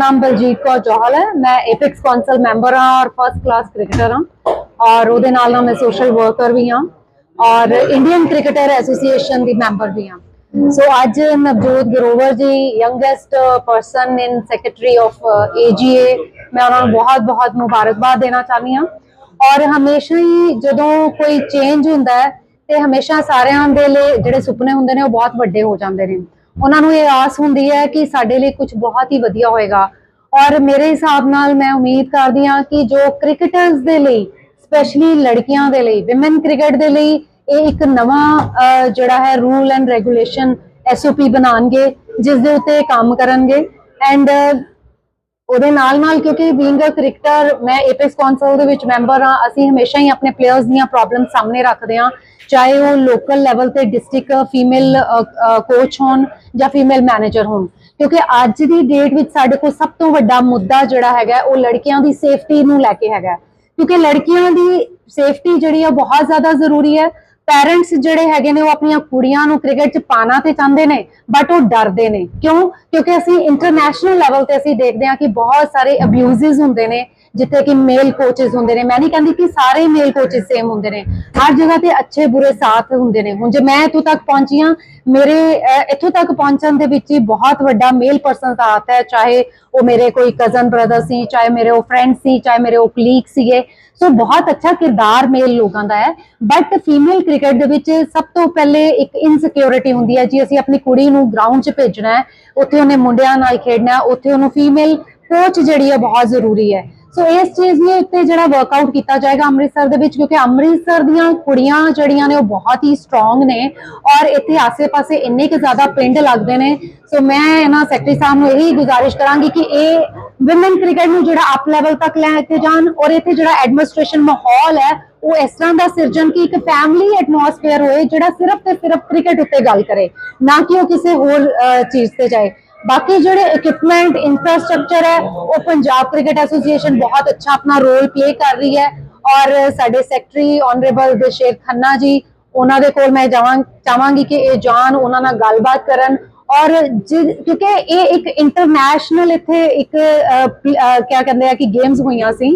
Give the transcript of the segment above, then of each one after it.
ਨਾਮ ਬਲਜੀਤ ਕੌਰ ਜੋਹਲ ਹੈ। ਮੈਂ ਐਪਿਕਸ ਕਾਉਂਸਲ ਮੈਂਬਰ ਹਾਂ ਔਰ ਫਰਸਟ ਕਲਾਸ ਕ੍ਰਿਕਟਰ ਹਾਂ। ਔਰ ਉਹਦੇ ਨਾਲ ਨਾਲ ਮੈਂ ਸੋਸ਼ਲ ਵਰਕਰ ਵੀ ਹਾਂ। ਔਰ ਇੰਡੀਅਨ ਕ੍ਰਿਕਟਰ ਐਸੋਸੀਏਸ਼ਨ ਦੀ ਮੈਂਬਰ ਵੀ ਹਾਂ। ਸੋ ਅੱਜ Navjot Grover ji youngest person in secretary of AGA ਮੈਂ ਉਹਨਾਂ ਨੂੰ ਬਹੁਤ ਬਹੁਤ ਮੁਬਾਰਕਬਾਦ ਦੇਣਾ ਚਾਹੁੰਦੀ ਹਾਂ। ਔਰ ਹਮੇਸ਼ਾ ਹੀ ਜਦੋਂ ਕੋਈ ਚੇਂਜ ਹੁੰਦਾ ਹੈ, ਤੇ ਹਮੇਸ਼ਾ ਸਾਰਿਆਂ ਦੇ ਲਈ ਜਿਹੜੇ ਸੁਪਨੇ ਹੁੰਦੇ ਨੇ, ਉਹ ਬਹੁਤ ਵੱਡੇ ਹੋ ਜਾਂਦੇ ਨੇ। ਉਹਨਾਂ ਨੂੰ ਇਹ ਆਸ ਹੁੰਦੀ ਹੈ ਕਿ ਸਾਡੇ ਲਈ ਕੁਝ ਬਹੁਤ ਹੀ ਵਧੀਆ ਹੋਏਗਾ। ਔਰ ਮੇਰੇ ਹਿਸਾਬ ਨਾਲ ਮੈਂ ਉਮੀਦ ਕਰਦੀ ਹਾਂ ਕਿ ਜੋ ਕ੍ਰਿਕਟਰਸ ਦੇ ਲਈ ਸਪੈਸ਼ਲੀ ਲੜਕੀਆਂ ਦੇ ਲਈ ਔਮਨ ਕ੍ਰਿਕਟ ਦੇ ਲਈ ਇਹ ਇੱਕ ਨਵਾਂ ਜਿਹੜਾ ਹੈ ਰੂਲ ਐਂਡ ਰੈਗੂਲੇਸ਼ਨ ਐਸਓਪੀ ਬਣਾਉਣਗੇ, ਜਿਸ ਦੇ ਉੱਤੇ ਕੰਮ ਕਰਨਗੇ। ਐਂਡ ਉਹਦੇ ਨਾਲ ਨਾਲ ਕਿਉਂਕਿ ਬੀਇੰਗ ਅ ਕ੍ਰਿਕਟਰ ਮੈਂ ਏਪੀਐਸ ਕਾਉਂਸਲ ਦੇ ਵਿੱਚ ਮੈਂਬਰ ਹਾਂ, ਅਸੀਂ ਹਮੇਸ਼ਾ ਹੀ ਆਪਣੇ ਪਲੇਅਰਸ ਦੀਆਂ ਪ੍ਰੋਬਲਮ ਸਾਹਮਣੇ ਰੱਖਦੇ ਹਾਂ। ਚਾਹੇ ਉਹ ਲੋਕਲ ਲੈਵਲ ਤੇ ਡਿਸਟ੍ਰਿਕਟ ਫੀਮੇਲ ਕੋਚ ਹੋਣ ਜਾਂ ਫੀਮੇਲ ਮੈਨੇਜਰ ਹੋਣ। ਕਿਉਂਕਿ ਅੱਜ ਦੀ ਡੇਟ ਵਿੱਚ ਸਾਡੇ ਕੋਲ ਸਭ ਤੋਂ ਵੱਡਾ ਮੁੱਦਾ ਜਿਹੜਾ ਹੈਗਾ, ਉਹ ਲੜਕੀਆਂ ਦੀ ਸੇਫਟੀ ਨੂੰ ਲੈ ਕੇ ਹੈਗਾ। ਕਿਉਂਕਿ ਲੜਕੀਆਂ ਦੀ ਸੇਫਟੀ ਜਿਹੜੀ ਆ ਬਹੁਤ ਜ਼ਿਆਦਾ ਜ਼ਰੂਰੀ ਹੈ। ਪੇਰੈਂਟਸ ਜਿਹੜੇ ਹੈਗੇ ਨੇ, ਉਹ ਆਪਣੀਆਂ ਕੁੜੀਆਂ ਨੂੰ ਕ੍ਰਿਕਟ 'ਚ ਪਾਣਾ ਤੇ ਚਾਹੁੰਦੇ ਨੇ ਬਟ ਉਹ ਡਰਦੇ ਨੇ। ਕਿਉਂ? ਕਿਉਂਕਿ ਅਸੀਂ ਇੰਟਰਨੈਸ਼ਨਲ ਲੈਵਲ ਤੇ ਅਸੀਂ ਦੇਖਦੇ ਹਾਂ ਕਿ ਬਹੁਤ ਸਾਰੇ ਅਬਿਊਜ਼ਸ ਹੁੰਦੇ ਨੇ। ਜਿੱਥੇ ਕਿ ਮੇਲ ਕੋਚਸ ਹੁੰਦੇ ਨੇ। ਮੈਂ ਨਹੀਂ ਕਹਿੰਦੀ ਕਿ ਸਾਰੇ ਮੇਲ ਕੋਚਸ ਸੇਮ ਹੁੰਦੇ ਨੇ। ਹਰ ਜਗ੍ਹਾ ਤੇ ਅੱਛੇ ਬੁਰੇ ਸਾਥ ਹੁੰਦੇ ਨੇ। ਹੁਣ ਜੇ ਮੈਂ ਇੱਥੋਂ ਤੱਕ ਪਹੁੰਚੀ ਹਾਂ, ਮੇਰੇ ਇੱਥੋਂ ਤੱਕ ਪਹੁੰਚਣ ਦੇ ਵਿੱਚ ਹੀ ਬਹੁਤ ਵੱਡਾ ਮੇਲ ਪਰਸਨ ਸਾਥ ਹੈ। ਚਾਹੇ ਉਹ ਮੇਰੇ ਕੋਈ ਕਜ਼ਨ ਬ੍ਰਦਰ ਸੀ, ਚਾਹੇ ਮੇਰੇ ਉਹ ਫਰੈਂਡ ਸੀ, ਚਾਹੇ ਮੇਰੇ ਉਹ ਕਲੀਗ ਸੀਗੇ। ਸੋ ਬਹੁਤ ਅੱਛਾ ਕਿਰਦਾਰ ਮੇਲ ਲੋਕਾਂ ਦਾ ਹੈ। ਬਟ ਫੀਮੇਲ ਕ੍ਰਿਕਟ ਦੇ ਵਿੱਚ ਸਭ ਤੋਂ ਪਹਿਲੇ ਇੱਕ ਇਨਸਿਕਿਉਰਿਟੀ ਹੁੰਦੀ ਹੈ, ਜੀ ਅਸੀਂ ਆਪਣੀ ਕੁੜੀ ਨੂੰ ਗਰਾਊਂਡ 'ਚ ਭੇਜਣਾ ਹੈ, ਉੱਥੇ ਉਹਨੇ ਮੁੰਡਿਆਂ ਨਾਲ ਖੇਡਣਾ ਉੱਥੇ ਉਹਨੂੰ ਫੀਮੇਲ ਕੋਚ ਜਿਹੜੀ ਹੈ, ਬਹੁਤ ਜ਼ਰੂਰੀ ਹੈ। ਸੋ ਇਸ ਚੀਜ਼ ਦੇ ਉੱਤੇ ਜਿਹੜਾ ਵਰਕਆਊਟ ਕੀਤਾ ਜਾਏਗਾ ਅੰਮ੍ਰਿਤਸਰ ਦੇ ਵਿੱਚ, ਕਿਉਂਕਿ ਅੰਮ੍ਰਿਤਸਰ ਦੀਆਂ ਕੁੜੀਆਂ ਜਿਹੜੀਆਂ ਨੇ ਉਹ ਬਹੁਤ ਹੀ ਸਟਰੋਂਗ ਨੇ ਔਰ ਇੱਥੇ ਆਸੇ-ਪਾਸੇ ਇੰਨੇ ਕੁ ਜ਼ਿਆਦਾ ਪਿੰਡ ਲੱਗਦੇ ਨੇ। ਸੋ ਮੈਂ ਇਹਨਾਂ ਸੈਕਟਰੀ ਸਾਹਿਬ ਨੂੰ ਇਹੀ ਗੁਜ਼ਾਰਿਸ਼ ਕਰਾਂਗੀ ਕਿ ਇਹ ਵਿਮਨ ਕ੍ਰਿਕਟ ਨੂੰ ਜਿਹੜਾ ਅਪ ਲੈਵਲ ਤੱਕ ਲੈ ਕੇ ਜਾਣ ਔਰ ਇੱਥੇ ਜਿਹੜਾ ਐਡਮਿਨਿਸਟ੍ਰੇਸ਼ਨ ਮਾਹੌਲ ਹੈ, ਉਹ ਇਸ ਤਰ੍ਹਾਂ ਦਾ ਸਿਰਜਣ ਕਿ ਇੱਕ ਫੈਮਿਲੀ ਐਟਮੋਸਫੇਅਰ ਹੋਏ ਜਿਹੜਾ ਸਿਰਫ ਤੇ ਸਿਰਫ ਕ੍ਰਿਕਟ ਉੱਤੇ ਗੱਲ ਕਰੇ, ਨਾ ਕਿ ਉਹ ਕਿਸੇ ਹੋਰ ਚੀਜ਼ ਤੇ ਜਾਏ। ਬਾਕੀ ਜਿਹੜੇ ਇਕਵਿਪਮੈਂਟ ਇਨਫਰਾਸਟ੍ਰਕਚਰ ਹੈ, ਉਹ ਪੰਜਾਬ ਕ੍ਰਿਕਟ ਐਸੋਸੀਏਸ਼ਨ ਬਹੁਤ ਅੱਛਾ ਆਪਣਾ ਰੋਲ ਪਲੇ ਕਰ ਰਹੀ ਹੈ। ਔਰ ਸਾਡੇ ਸੈਕਟਰੀ ਆਨਰੇਬਲ ਬਸ਼ੀਰ ਖੰਨਾ ਜੀ ਉਹਨਾਂ ਦੇ ਕੋਲ ਮੈਂ ਜਾਵਾਂ, ਚਾਹਾਂਗੀ ਕਿ ਇਹ ਜਾਣ, ਉਹਨਾਂ ਨਾਲ ਗੱਲਬਾਤ ਕਰਨ। ਔਰ ਕਿਉਂਕਿ ਇਹ ਇੱਕ ਇੰਟਰਨੈਸ਼ਨਲ ਇੱਥੇ ਇੱਕ ਕੀ ਕਹਿੰਦੇ ਆ ਕਿ ਗੇਮਸ ਹੋਈਆਂ ਸੀ।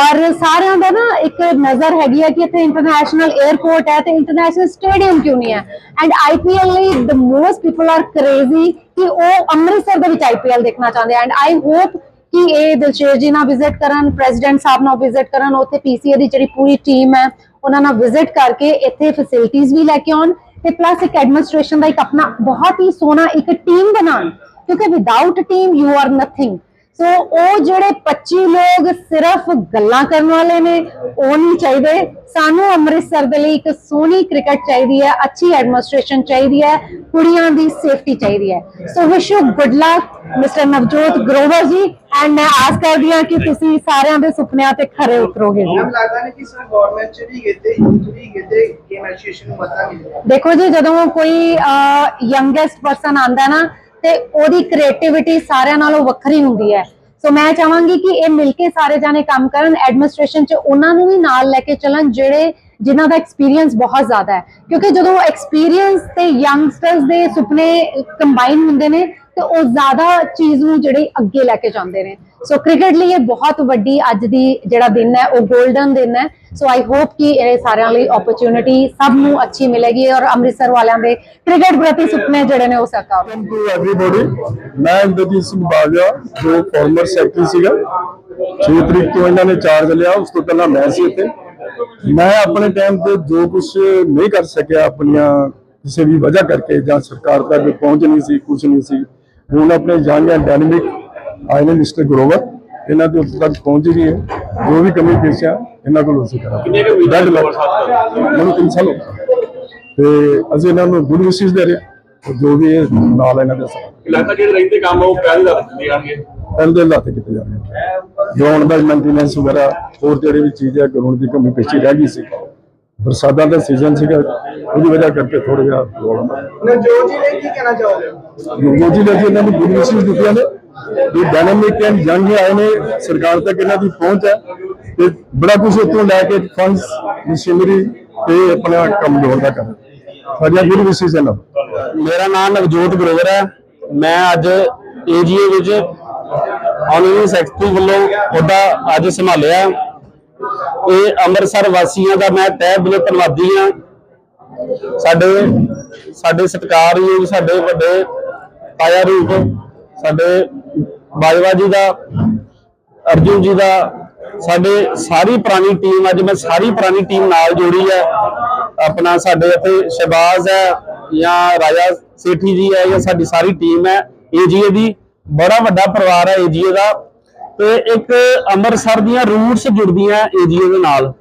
ਔਰ ਸਾਰਿਆਂ ਦਾ ਨਾ ਇੱਕ ਨਜ਼ਰ ਹੈਗੀ ਹੈ ਕਿ ਇੱਥੇ ਇੰਟਰਨੈਸ਼ਨਲ 에ਅਰਪੋਰਟ ਹੈ ਤੇ ਇੰਟਰਨੈਸ਼ਨਲ ਸਟੇਡੀਅਮ ਕਿਉਂ ਨਹੀਂ ਹੈ? ਐਂਡ ਆਈਪੀਐਲ ਲਈ the most people are crazy ਕਿ ਉਹ ਅੰਮ੍ਰਿਤਸਰ ਦੇ ਵਿੱਚ ਆਈਪੀਐਲ ਦੇਖਣਾ ਚਾਹੁੰਦੇ ਐਂਡ ਆਈ ਹੋਪ ਕਿ ਇਹ ਦਿਲਸ਼ੇਰ ਜੀ ਨਾਲ ਵਿਜ਼ਿਟ ਕਰਨ ਪ੍ਰੈਜ਼ੀਡੈਂਟ ਸਾਹਿਬ ਨਾਲ ਵਿਜ਼ਿਟ ਕਰਨ, ਉੱਥੇ ਪੀਸੀਏ ਦੀ ਜਿਹੜੀ ਪੂਰੀ ਟੀਮ ਹੈ ਉਹਨਾਂ ਨਾਲ ਵਿਜ਼ਿਟ ਕਰਕੇ ਇੱਥੇ ਫੈਸਿਲਿਟੀਆਂ ਵੀ ਲੈ ਕੇ ਆਉਣ ਤੇ ਪਲੱਸ ਇੱਕ ਐਡਮਿਨਿਸਟ੍ਰੇਸ਼ਨ ਦਾ ਇੱਕ ਆਪਣਾ ਬਹੁਤ ਹੀ ਸੋਹਣਾ ਇੱਕ ਟੀਮ ਬਣਾਉਣ, ਕਿਉਂਕਿ without team you are nothing so ਉਹ ਜਿਹੜੇ 25 ਲੋਕ ਸਿਰਫ ਗੱਲਾਂ ਕਰਨ ਵਾਲੇ ਨੇ ਉਹ ਨਹੀਂ ਚਾਹੀਦੇ। ਸਾਨੂੰ ਅੰਮ੍ਰਿਤਸਰ ਦੇ ਲਈ ਇੱਕ ਸੋਹਣੀ ਕ੍ਰਿਕਟ ਚਾਹੀਦੀ ਹੈ ਅੱਛੀ ਐਡਮਿਨਿਸਟ੍ਰੇਸ਼ਨ ਚਾਹੀਦੀ ਹੈ ਕੁੜੀਆਂ ਦੀ ਸੇਫਟੀ ਚਾਹੀਦੀ ਹੈ। So wish you good luck mister Navjot Grover ji and ਮੈਂ ਆਸ ਕਰਦੀ ਹਾਂ ਕਿ ਤੁਸੀਂ ਸਾਰਿਆਂ ਦੇ ਸੁਪਨਿਆਂ ਤੇ ਖਰੇ ਉਤਰੋਗੇ। ਜੀ ਲੱਗਦਾ ਨਹੀਂ ਕਿ ਸਰ ਗਵਰਨਮੈਂਟ ਚ ਵੀ ਕਿਤੇ ਯੂਥ ਵੀ ਕਿਤੇ ਗੇਮ ਐਸੋਸੀਏਸ਼ਨ ਨੂੰ ਮਤਾ ਮਿਲਿਆ। ਦੇਖੋ ਜੀ ਜਦੋਂ ਕੋਈ ਯੰਗੈਸਟ ਪਰਸਨ ਆਂਦਾ ਨਾ ਤੇ ਉਹਦੀ ਕ੍ਰੀਏਟੀਵਿਟੀ ਸਾਰਿਆਂ ਨਾਲੋਂ ਵੱਖਰੀ ਹੁੰਦੀ ਹੈ। ਸੋ ਮੈਂ ਚਾਹਾਂਗੀ ਕਿ ਇਹ ਮਿਲ ਕੇ ਸਾਰੇ ਜਾਣੇ ਕੰਮ ਕਰਨ ਐਡਮਿਨਿਸਟ੍ਰੇਸ਼ਨ ਚ ਉਹਨਾਂ ਨੂੰ ਵੀ ਨਾਲ ਲੈ ਕੇ ਚੱਲਣ, ਜਿਹੜੇ, ਜਿਨ੍ਹਾਂ ਦਾ ਐਕਸਪੀਰੀਅੰਸ ਬਹੁਤ ਜ਼ਿਆਦਾ ਹੈ। ਕਿਉਂਕਿ ਜਦੋਂ ਐਕਸਪੀਰੀਅੰਸ ਤੇ ਯੰਗਸਟਰਸ ਦੇ ਸੁਪਨੇ ਕੰਬਾਈਨ ਹੁੰਦੇ ਨੇ, ਤੇ ਉਹ ਜ਼ਿਆਦਾ ਚੀਜ਼ ਨੂੰ ਜਿਹੜੀ ਅੱਗੇ ਲੈ ਕੇ ਜਾਂਦੇ ਨੇ। ਸੋ ਕ੍ਰਿਕਟ ਲਈ ਇਹ ਬਹੁਤ ਵੱਡੀ ਅੱਜ ਦੀ ਜਿਹੜਾ ਦਿਨ ਹੈ, ਉਹ 골ਡਨ ਦਿਨ ਹੈ। ਸੋ ਆਈ ਹੋਪ ਕਿ ਇਹ ਸਾਰਿਆਂ ਲਈ ਓਪਰਚ्युनिटी ਸਭ ਨੂੰ ਅੱਛੀ ਮਿਲੇਗੀ ਔਰ ਅੰਮ੍ਰਿਤਸਰ ਵਾਲਿਆਂ ਦੇ ਕ੍ਰਿਕਟ ਪ੍ਰਤੀ ਸੁਪਨੇ ਜਿਹੜੇ ਨੇ, ਉਹ ਸਾਕਾਰ ਹੋਣਗੇ ਮੈਂ ਇੰਦਰਜੀਤ ਸਿੰਘ ਬਾਜਵਾ, ਜੋ ਫਾਰਮਰ ਸੈਕਟਰੀ ਸੀਗਾ 6 ਤਰੀਕ ਤੋਂ ਇਹਨਾਂ ਨੇ ਚਾਰਜ ਲਿਆ। ਉਸ ਤੋਂ ਪਹਿਲਾਂ ਮੈਂ ਸੀ ਇੱਥੇ। ਮੈਂ ਆਪਣੇ ਟਾਈਮ ਤੇ ਜੋ ਕੁਝ ਨਹੀਂ ਕਰ ਸਕਿਆ ਆਪਣੀਆਂ ਕਿਸੇ ਵੀ ਵਜ੍ਹਾ ਕਰਕੇ ਜਾਂ ਸਰਕਾਰ ਤੱਕ ਪਹੁੰਚ ਨਹੀਂ ਸੀ ਕੁਝ ਨਹੀਂ ਸੀ। ਹੁਣ ਆਪਣੇ ਜਾਂਗਾਂ ਡਾਇਨਾਮਿਕ ਆਏ ਨੇ ਮਿਸਟਰ ਗਰੋਵਰ ਇਹਨਾਂ ਦੇ ਉੱਤੇ ਤੱਕ ਪਹੁੰਚ ਗਈ ਹੈ। ਜੋ ਵੀ ਕਮੀ ਪੇਸ਼ੀਆਂ ਇਹਨਾਂ ਕੋਲ ਅਸੀਂ ਕਰਾਂਗੇ। ਕਿੰਨੇ ਕੁ ਸਾਹਿਬ ਤੋਂ? ਮੈਨੂੰ ਤਿੰਨ ਸਾਲ ਹੋ ਗਏ। ਤੇ ਅਸੀਂ ਇਹਨਾਂ ਨੂੰ ਗੁੱਡ ਵਿਸ਼ੇਸ ਦੇ ਰਹੇ ਹਾਂ। ਜੋ ਵੀ ਇਹ ਨਾਲ ਇਹਨਾਂ ਦੇ ਸਾਥ। ਲੱਗਦਾ ਜਿਹੜੇ ਰਹਿੰਦੇ ਕੰਮ ਉਹ ਪਹਿਲੇ ਦਾ ਦਿੱਤੇ ਜਾਣਗੇ? ਪਹਿਲ ਦੇ ਲਾਤੇ ਕੀਤੇ ਨੇ ਗਰਾਊਂਡ ਦਾ ਮੇਨਟੇਨੈਂਸ ਵਗੈਰਾ ਹੋਰ ਜਿਹੜੀ ਵੀ ਚੀਜ਼ ਹੈ ਗਰਾਊਂਡ ਦੀ ਕਮੀ ਪੇਸ਼ੀ ਰਹਿ ਗਈ ਸੀ। ਬਰਸਾਤਾਂ ਦਾ ਸੀਜ਼ਨ ਸੀਗਾ ਉਹਦੀ ਵਜ੍ਹਾ ਕਰਕੇ ਥੋੜਾ ਜਿਹਾ ਪ੍ਰੋਬਲਮ ਹੈ ਨਵਜੋਤ ਜੀ ਲਈ ਕੀ ਕਹਿਣਾ ਚਾਹੋਗੇ? ਗੁਰਗੋਜੀ ਨੇ ਇਹਨਾਂ ਨੂੰ ਗੁੱਡ ਦਿੱਤੀਆਂ ਨੇ ਇਹ ਡਾਇਨਾਮਿਕ ਐਂਡ ਯੰਗ ਆਏ ਨੇ, ਸਰਕਾਰ ਤੱਕ ਇਹਨਾਂ ਦੀ ਪਹੁੰਚ ਹੈ ਤੇ ਬੜਾ ਕੁਝ ਉੱਥੋਂ ਲੈ ਕੇ ਫੰਡਸ ਮਸ਼ੀਨਰੀ ਤੇ ਆਪਣਾ ਕੰਮ ਜੋੜਦਾ ਕਰ ਸਾਡੀਆਂ ਗੁੱਡ ਇਹਨਾਂ ਮੇਰਾ ਨਾਮ ਨਵਜੋਤ ਗਰੋਵਰ ਹੈ। ਮੈਂ ਅੱਜ ਏਜੀਏ ਵਿੱਚ ਆਨਰੇਰੀ ਸੈਕਟਰੀ ਵੱਲੋਂ ਉਹਦਾ ਅੱਜ ਸੰਭਾਲਿਆ। ਇਹ ਅੰਮ੍ਰਿਤਸਰ ਵਾਸੀਆਂ ਦਾ ਮੈਂ ਤਹਿ ਦਿਲੋਂ ਧੰਨਵਾਦੀ ਹਾਂ। ਸਾਡੇ ਸਾਡੇ ਸਤਿਕਾਰਯੋਗ, ਸਾਡੇ ਵੱਡੇ ਤਾਇਆ ਰੂਪ ਸਾਡੇ ਬਾਜਵਾ ਜੀ ਦਾ, ਅਰਜੁਨ ਜੀ ਦਾ, ਸਾਡੇ ਸਾਰੀ ਪੁਰਾਣੀ ਟੀਮ ਅੱਜ ਮੈਂ ਸਾਰੀ ਪੁਰਾਣੀ ਟੀਮ ਨਾਲ ਜੋੜੀ ਹੈ। ਆਪਣਾ ਸਾਡੇ ਇੱਥੇ ਸ਼ਹਿਬਾਜ਼ ਹੈ ਜਾਂ ਰਾਜਾ ਸੇਠੀ ਜੀ ਹੈ ਜਾਂ ਸਾਡੀ ਸਾਰੀ ਟੀਮ ਹੈ ਏਜੀਏ ਦੀ। ਬੜਾ ਵੱਡਾ ਪਰਿਵਾਰ ਹੈ ਏਜੀਏ ਦਾ। ਤੇ ਇੱਕ ਅੰਮ੍ਰਿਤਸਰ ਦੀਆਂ ਰੂਟਸ ਜੁੜਦੀਆਂ ਏਜੀਏ ਦੇ ਨਾਲ।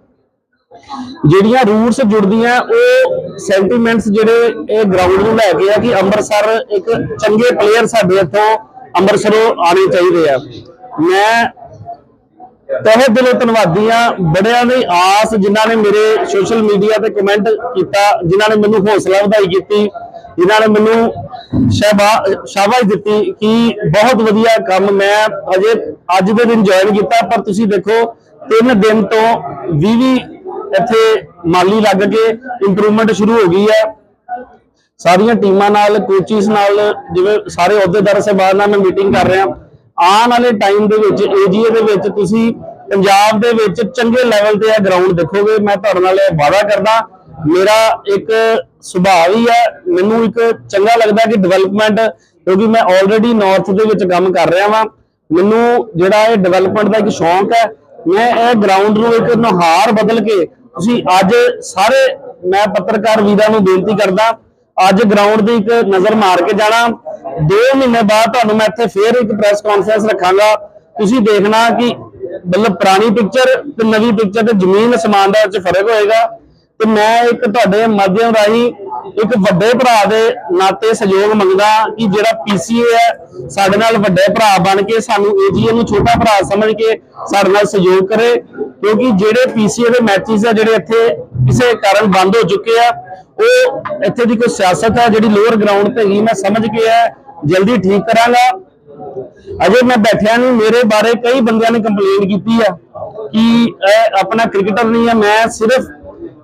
ਜਿਹੜੀਆਂ ਰੂਟਸ ਜੁੜਦੀਆਂ, ਉਹ ਸੈਂਟੀਮੈਂਟਸ ਜਿਹੜੇ ਇਹ ਗਰਾਊਂਡ ਨੂੰ ਲੈ ਕੇ ਆ ਕਿ ਅੰਮ੍ਰਿਤਸਰ ਇੱਕ ਚੰਗੇ ਪਲੇਅਰ ਸਾਡੇ ਇੱਥੋਂ ਅੰਮ੍ਰਿਤਸਰੋਂ ਆਣੇ ਚਾਹੀਦੇ ਆ। ਮੈਂ ਤਹਿ ਦਿਲੋਂ ਧੰਨਵਾਦੀ ਆ ਬੜਿਆਂ ਦੀ ਆਸ ਜਿਨ੍ਹਾਂ ਨੇ ਮੇਰੇ ਸੋਸ਼ਲ ਮੀਡੀਆ ਤੇ ਕਮੈਂਟ ਕੀਤਾ, ਜਿਨ੍ਹਾਂ ਨੇ ਮੈਨੂੰ ਹੌਸਲਾ ਵਧਾਈ ਕੀਤੀ ਜਿਨ੍ਹਾਂ ਨੇ ਮੈਨੂੰ ਸ਼ਾਬਾ- ਸ਼ਾਬਾਸ਼ ਦਿੱਤੀ ਕਿ ਬਹੁਤ ਵਧੀਆ ਕੰਮ ਮੈਂ ਅਜੇ ਅੱਜ ਦੇ ਦਿਨ ਜੁਆਇਨ ਕੀਤਾ, ਪਰ ਤੁਸੀਂ ਦੇਖੋ ਤਿੰਨ ਦਿਨ ਤੋਂ 20 20 ਇੱਥੇ ਮਾਲੀ ਲੱਗ ਕੇ ਇੰਪਰੂਵਮੈਂਟ ਸ਼ੁਰੂ ਹੋ ਗਈ ਹੈ। ਸਾਰੀਆਂ ਟੀਮਾਂ ਨਾਲ ਕੋਚਿਸ ਨਾਲ, ਜਿਵੇਂ ਸਾਰੇ ਅਹੁਦੇਦਾਰ ਸਾਹਿਬਾਨ ਨਾਲ ਮੈਂ ਮੀਟਿੰਗ ਕਰ ਰਿਹਾ। ਆਉਣ ਵਾਲੇ ਟਾਈਮ ਦੇ ਵਿੱਚ ਏਜੀਏ ਦੇ ਵਿੱਚ ਤੁਸੀਂ ਪੰਜਾਬ ਦੇ ਵਿੱਚ ਚੰਗੇ ਲੈਵਲ ਤੇ ਇਹ ਗਰਾਊਂਡ ਦੇਖੋਗੇ। ਮੈਂ ਤੁਹਾਡੇ ਨਾਲ ਇਹ ਵਾਅਦਾ ਕਰਦਾ, ਮੇਰਾ ਇੱਕ ਸੁਭਾਅ ਹੀ ਹੈ, ਮੈਨੂੰ ਇੱਕ ਚੰਗਾ ਲੱਗਦਾ ਕਿ ਡਿਵੈਲਪਮੈਂਟ ਕਿਉਂਕਿ ਮੈਂ ਆਲਰੇਡੀ ਨਾਰਥ ਦੇ ਵਿੱਚ ਕੰਮ ਕਰ ਰਿਹਾ ਵਾਂ। ਮੈਨੂੰ ਜਿਹੜਾ ਇਹ ਡਿਵੈਲਪਮੈਂਟ ਦਾ ਇੱਕ ਸ਼ੌਂਕ ਹੈ, ਮੈਂ ਇਹ ਗਰਾਊਂਡ ਨੂੰ ਇੱਕ ਨੁਹਾਰ ਬਦਲ ਕੇ ਤੁਸੀਂ ਅੱਜ ਸਾਰੇ ਮੈਂ ਪੱਤਰਕਾਰ ਵੀਰਾਂ ਨੂੰ ਬੇਨਤੀ ਕਰਦਾ, ਅੱਜ ਗਰਾਊਂਡ ਦੀ ਇੱਕ ਨਜ਼ਰ ਮਾਰ ਕੇ ਜਾਣਾ। 2 ਮਹੀਨੇ ਬਾਅਦ ਤੁਹਾਨੂੰ ਮੈਂ ਇੱਥੇ ਫੇਰ ਇੱਕ ਪ੍ਰੈਸ ਕਾਨਫਰੰਸ ਰੱਖਾਂਗਾ। ਤੁਸੀਂ ਦੇਖਣਾ ਕਿ ਮਤਲਬ ਪੁਰਾਣੀ ਪਿਕਚਰ ਤੇ ਨਵੀਂ ਪਿਕਚਰ ਤੇ ਜ਼ਮੀਨ ਅਸਮਾਨ ਦਾ ਵਿੱਚ ਫ਼ਰਕ ਹੋਏਗਾ। ਤੇ ਮੈਂ ਇੱਕ ਤੁਹਾਡੇ ਮਾਧਿਅਮ ਰਾਹੀਂ ਇੱਕ ਵੱਡੇ ਭਰਾ ਦੇ ਨਾਤੇ ਸਹਿਯੋਗ ਮੰਗਦਾ ਕਿ ਜਿਹੜਾ ਪੀਸੀਏ ਹੈ, ਸਾਡੇ ਨਾਲ ਵੱਡੇ ਭਰਾ ਬਣ ਕੇ ਸਾਨੂੰ ਏਜੀਏ ਨੂੰ ਛੋਟਾ ਭਰਾ ਸਮਝ ਕੇ ਸਾਡੇ ਨਾਲ ਸਹਿਯੋਗ ਕਰੇ, ਕਿਉਂਕਿ ਜਿਹੜੇ ਪੀਸੀਏ ਦੇ ਮੈਚਸ ਆ, ਜਿਹੜੇ ਇੱਥੇ ਕਿਸੇ ਕਾਰਨ ਬੰਦ ਹੋ ਚੁੱਕੇ ਆ, ਉਹ ਇੱਥੇ ਦੀ ਕੋਈ ਸਿਆਸਤ ਹੈ ਜਿਹੜੀ ਲੋਅਰ ਗਰਾਊਂਡ ਤੇ ਹੀ ਮੈਂ ਸਮਝ ਕੇ ਹੈ ਜਲਦੀ ਠੀਕ ਕਰਾਂਗਾ। ਅਜੇ ਮੈਂ ਬੈਠਿਆ ਨਹੀਂ ਮੇਰੇ ਬਾਰੇ ਕਈ ਬੰਦਿਆਂ ਨੇ ਕੰਪਲੇਂਟ ਕੀਤੀ ਆ ਕਿ ਇਹ ਆਪਣਾ ਕ੍ਰਿਕਟਰ ਨਹੀਂ ਹੈ ਮੈਂ ਸਿਰਫ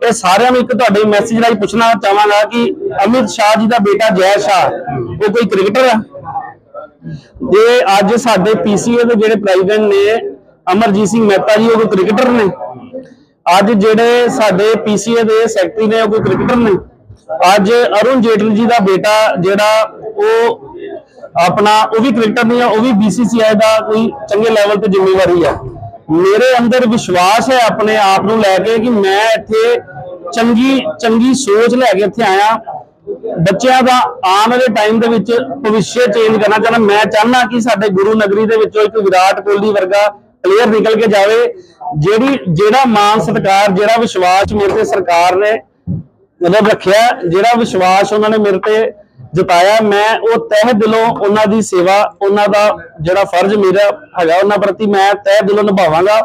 ਇਹ ਸਾਰਿਆਂ ਨੂੰ ਇੱਕ ਤੁਹਾਡੇ ਮੈਸੇਜ ਰਾਹੀਂ ਪੁੱਛਣਾ ਚਾਹਾਂਗਾ ਕਿ ਅਮਿਤ ਸ਼ਾਹ ਜੀ ਦਾ ਬੇਟਾ ਜੈ ਸ਼ਾਹ, ਉਹ ਕੋਈ ਕ੍ਰਿਕਟਰ ਆ? ਜੇ ਅੱਜ ਸਾਡੇ ਪੀਸੀਏ ਦੇ ਜਿਹੜੇ ਪ੍ਰੈਜ਼ੀਡੈਂਟ ਨੇ, ਅਮਰਜੀਤ ਸਿੰਘ ਮਹਿਤਾ ਜੀ, ਉਹ ਕੋਈ ਕ੍ਰਿਕਟਰ ਨੇ? ਅੱਜ ਜਿਹੜੇ ਸਾਡੇ ਪੀਸੀਏ ਦੇ ਸੈਕਟਰੀ ਨੇ, ਉਹ ਕੋਈ ਕ੍ਰਿਕਟਰ ਨੇ? ਅੱਜ ਅਰੁਣ ਜੇਟਲੀ ਜੀ ਦਾ ਬੇਟਾ ਜਿਹੜਾ, ਉਹ ਆਪਣਾ, ਉਹ ਵੀ ਕ੍ਰਿਕਟਰ ਨਹੀਂ ਆ, ਉਹ ਵੀ ਬੀਸੀਸੀਆਈ ਦਾ ਕੋਈ ਚੰਗੇ ਲੈਵਲ ਤੇ ਜ਼ਿੰਮੇਵਾਰੀ ਆ। ਮੇਰੇ ਅੰਦਰ ਵਿਸ਼ਵਾਸ ਹੈ ਆਪਣੇ ਆਪ ਨੂੰ ਲੈ ਕੇ ਕਿ ਮੈਂ ਇੱਥੇ ਚੰਗੀ ਚੰਗੀ ਸੋਚ ਲੈ ਕੇ ਇੱਥੇ ਆਇਆ। ਬੱਚਿਆਂ ਦਾ ਆਉਣ ਵਾਲੇ ਟਾਈਮ ਦੇ ਵਿੱਚ ਭਵਿੱਖ ਚੇਂਜ ਕਰਨਾ ਚਾਹੁੰਦਾ। ਮੈਂ ਚਾਹੁੰਦਾ ਕਿ ਸਾਡੇ ਗੁਰੂ ਨਗਰੀ ਦੇ ਵਿੱਚੋਂ ਇੱਕ ਵਿਰਾਟ ਕੋਹਲੀ ਵਰਗਾ ਪਲੇਅਰ ਨਿਕਲ ਕੇ ਜਾਵੇ, ਜਿਹੜੀ, ਜਿਹੜਾ ਮਾਨ ਸਤਿਕਾਰ, ਜਿਹੜਾ ਵਿਸ਼ਵਾਸ ਮੇਰੇ ਤੇ ਸਰਕਾਰ ਨੇ ਮਤਲਬ ਰੱਖਿਆ, ਜਿਹੜਾ ਵਿਸ਼ਵਾਸ ਉਹਨਾਂ ਨੇ ਮੇਰੇ ਤੇ ਜਤਾਇਆ। ਮੈਂ ਉਹ ਤਹਿ ਦਿਲੋਂ ਉਹਨਾਂ ਦੀ ਸੇਵਾ, ਉਹਨਾਂ ਦਾ ਜਿਹੜਾ ਫਰਜ਼ ਮੇਰਾ ਹੈਗਾ, ਉਹਨਾਂ ਪ੍ਰਤੀ ਮੈਂ ਤਹਿ ਦਿਲੋਂ ਨਿਭਾਵਾਂਗਾ।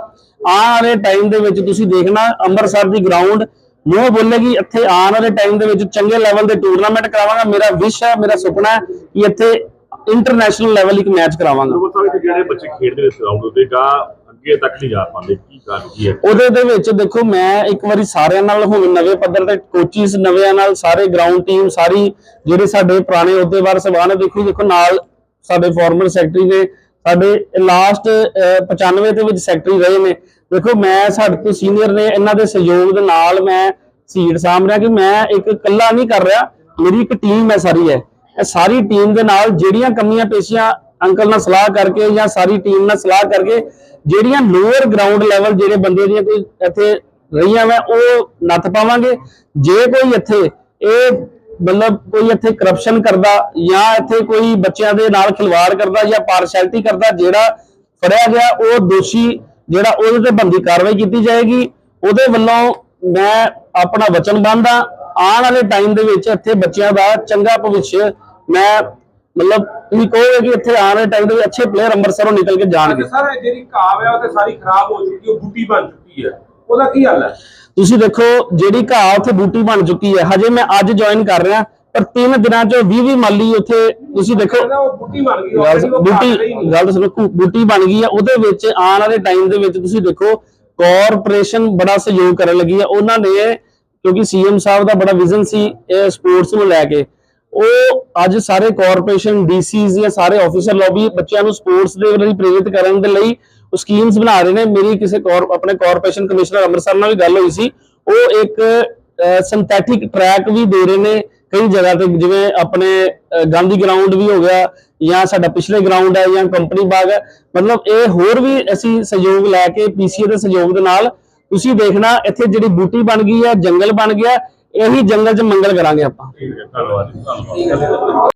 ਆਉਣ ਵਾਲੇ ਟਾਈਮ ਦੇ ਵਿੱਚ ਤੁਸੀਂ ਦੇਖਣਾ, ਅੰਮ੍ਰਿਤਸਰ ਦੀ ਗਰਾਊਂਡ ਮੂੰਹ ਬੋਲੇਗੀ ਇੱਥੇ ਆਉਣ ਵਾਲੇ ਟਾਈਮ ਦੇ ਵਿੱਚ ਚੰਗੇ ਲੈਵਲ ਦੇ ਟੂਰਨਾਮੈਂਟ ਕਰਾਵਾਂਗਾ ਮੇਰਾ ਵਿਸ਼ ਹੈ ਮੇਰਾ ਸੁਪਨਾ ਹੈ ਕਿ ਇੱਥੇ ਇੰਟਰਨੈਸ਼ਨਲ ਲੈਵਲ ਇੱਕ ਮੈਚ ਕਰਾਵਾਂਗਾ। ਉਹ ਸਾਰੇ ਜਿਹੜੇ ਬੱਚੇ ਖੇਡਦੇ ਨੇ ਗਰਾਊਂਡ ਉੱਤੇ ਗਾ ਅੱਗੇ ਤੱਕ ਨਹੀਂ ਜਾ ਪਾਉਂਦੇ ਕੀ ਕਾਰਨ ਕੀ ਹੈ? ਉਹਦੇ ਦੇ ਵਿੱਚ ਦੇਖੋ ਮੈਂ ਇੱਕ ਵਾਰੀ ਸਾਰਿਆਂ ਨਾਲ ਹੁਣ ਨਵੇਂ ਪੱਧਰ ਤੇ ਕੋਚਿਸ ਨਵਿਆਂ ਨਾਲ ਸਾਰੇ ਗਰਾਊਂਡ ਟੀਮ ਸਾਰੀ ਜਿਹੜੇ ਸਾਡੇ ਪੁਰਾਣੇ ਅਹੁਦੇਦਾਰ ਸਭਾ ਨੇ ਦੇਖੋ ਦੇਖੋ ਨਾਲ ਸਾਡੇ ਫਾਰਮਰ ਸੈਕਟਰੀ ਨੇ ਸਾਡੇ ਲਾਸਟ 95 ਦੇ ਵਿੱਚ ਸੈਕਟਰੀ ਰਹੇ ਨੇ। ਦੇਖੋ, ਮੈਂ ਸਾਡੇ ਤੋਂ ਸੀਨੀਅਰ ਨੇ, ਇਹਨਾਂ ਦੇ ਸਹਿਯੋਗ ਦੇ ਨਾਲ ਮੈਂ ਸੀਟ ਸਾਂਭ ਰਿਹਾ ਕਿ ਮੈਂ ਇੱਕ ਇਕੱਲਾ ਨਹੀਂ ਕਰ ਰਿਹਾ, ਮੇਰੀ ਇੱਕ ਟੀਮ ਹੈ ਸਾਰੀ ਹੈ ਇਹ ਸਾਰੀ ਟੀਮ ਦੇ ਨਾਲ ਜਿਹੜੀਆਂ ਕਮੀਆਂ ਪੇਸ਼ੀਆਂ ਅੰਕਲ ਨਾਲ ਸਲਾਹ ਕਰਕੇ ਜਾਂ ਸਾਰੀ ਟੀਮ ਨਾਲ ਸਲਾਹ ਕਰਕੇ ਜਿਹੜੀਆਂ ਲੋਅਰ ਗਰਾਊਂਡ ਲੈਵਲ ਜਿਹੜੇ ਬੰਦੇ ਦੀਆਂ ਕੋਈ ਇੱਥੇ ਰਹੀਆਂ ਵਾ, ਉਹ ਨੱਥ ਪਾਵਾਂਗੇ। ਜੇ ਕੋਈ ਇੱਥੇ ਇਹ ਮਤਲਬ ਕੋਈ ਇੱਥੇ ਕਰਪਸ਼ਨ ਕਰਦਾ ਜਾਂ ਇੱਥੇ ਕੋਈ ਬੱਚਿਆਂ ਦੇ ਨਾਲ ਖਿਲਵਾੜ ਕਰਦਾ ਜਾਂ ਪਾਰਸ਼ੈਲਿਟੀ ਕਰਦਾ ਜਿਹੜਾ ਫੜਿਆ ਗਿਆ, ਉਹ ਦੋਸ਼ੀ ਜਿਹੜਾ ਉਹਦੇ ਤੇ ਬੰਦੀ ਕਾਰਵਾਈ ਕੀਤੀ ਜਾਏਗੀ ਉਹਦੇ ਵੱਲੋਂ ਮੈਂ ਆਪਣਾ ਵਚਨ ਬੰਦਾ ਆਉਣ ਵਾਲੇ ਟਾਈਮ ਦੇ ਵਿੱਚ ਇੱਥੇ ਬੱਚਿਆਂ ਦਾ ਚੰਗਾ ਭਵਿੱਖ ਮੈਂ ਮਤਲਬ ਤੁਸੀਂ ਕਹੋਗੇ ਕਿ ਇੱਥੇ ਆਉਣ ਵਾਲੇ ਟਾਈਮ ਦੇ ਵਿੱਚ ਅੱਛੇ ਪਲੇਅਰ ਅੰਮ੍ਰਿਤਸਰੋਂ ਨਿਕਲ ਕੇ ਜਾਣਗੇ। ਸਰ ਜਿਹੜੀ ਘਾਹ ਹੈ ਉਹ ਤੇ ਸਾਰੀ ਖਰਾਬ ਹੋ ਚੁੱਕੀ ਹੈ ਬੂਟੀ ਬਣ ਚੁੱਕੀ ਹੈ ਉਹਦਾ ਕੀ ਹੱਲ ਹੈ ਤੁਸੀਂ ਦੇਖੋ ਜਿਹੜੀ ਘਾਹ ਉੱਥੇ ਬੂਟੀ ਬਣ ਚੁੱਕੀ ਹੈ ਹਜੇ ਮੈਂ ਅੱਜ ਜੁਆਇਨ ਕਰ ਰਿਹਾ ਪਰ ਤਿੰਨ ਦਿਨਾਂ ਚ 20 20 ਮਾਲੀ ਉੱਥੇ ਤੁਸੀਂ ਦੇਖੋ ਬੂਟੀ ਬਣ ਗਈ ਗੱਲ ਬੂਟੀ ਸੁਣੋ ਬੂਟੀ ਬਣ ਗਈ ਹੈ ਉਹਦੇ ਵਿੱਚ ਆਉਣ ਵਾਲੇ ਟਾਈਮ ਦੇ ਵਿੱਚ ਤੁਸੀਂ ਦੇਖੋ ਕਾਰਪੋਰੇਸ਼ਨ ਬੜਾ ਸਹਿਯੋਗ ਕਰਨ ਲੱਗੀ ਹੈ ਉਹਨਾਂ ਨੇ ਕਿਉਂਕਿ ਸੀਐਮ ਸਾਹਿਬ ਦਾ ਬੜਾ ਵਿਜ਼ਨ ਸੀ ਇਹ ਸਪੋਰਟਸ ਨੂੰ ਲੈ ਕੇ। ਉਹ ਅੱਜ ਸਾਰੇ ਕਾਰਪੋਰੇਸ਼ਨ ਡੀਸੀਜ਼ ਜਾਂ ਸਾਰੇ ਆਫੀਸਰ ਲੌਬੀ ਬੱਚਿਆਂ ਨੂੰ ਸਪੋਰਟਸ ਦੇ ਲਈ ਪ੍ਰੇਰਿਤ ਕਰਨ ਦੇ ਲਈ ਉਹ ਸਕੀਮਸ ਬਣਾ ਰਹੇ ਨੇ। ਮੇਰੀ ਕਿਸੇ ਕੌਰ ਆਪਣੇ ਕਾਰਪੋਰੇਸ਼ਨ ਕਮਿਸ਼ਨਰ ਅੰਮ੍ਰਿਤਸਰ ਨਾਲ ਵੀ ਗੱਲ ਹੋਈ ਸੀ। ਉਹ ਇੱਕ ਸਿੰਥੈਟਿਕ ਟਰੈਕ ਵੀ ਦੇ ਰਹੇ ਨੇ। ਕਈ ਜਗ੍ਹਾ ਤੇ ਜਿਵੇਂ ਆਪਣੇ ਗਾਂਧੀ ਗਰਾਊਂਡ ਵੀ ਹੋ ਗਿਆ ਜਾਂ ਸਾਡਾ ਪਿਛਲੇ ਗਰਾਊਂਡ ਹੈ ਜਾਂ ਕੰਪਨੀ ਬਾਗ ਹੈ, ਮਤਲਬ ਇਹ ਹੋਰ ਵੀ ਅਸੀਂ ਸਹਿਯੋਗ ਲੈ ਕੇ ਪੀਸੀਏ ਦੇ ਸਹਿਯੋਗ ਦੇ ਨਾਲ ਤੁਸੀਂ ਦੇਖਣਾ ਇੱਥੇ ਜਿਹੜੀ ਬੂਟੀ ਬਣ ਗਈ ਹੈ, ਜੰਗਲ ਬਣ ਗਿਆ, ਇਹੀ ਜੰਗਲ 'ਚ ਮੰਗਲ ਕਰਾਂਗੇ ਆਪਾਂ। ਠੀਕ ਹੈ ਧੰਨਵਾਦ।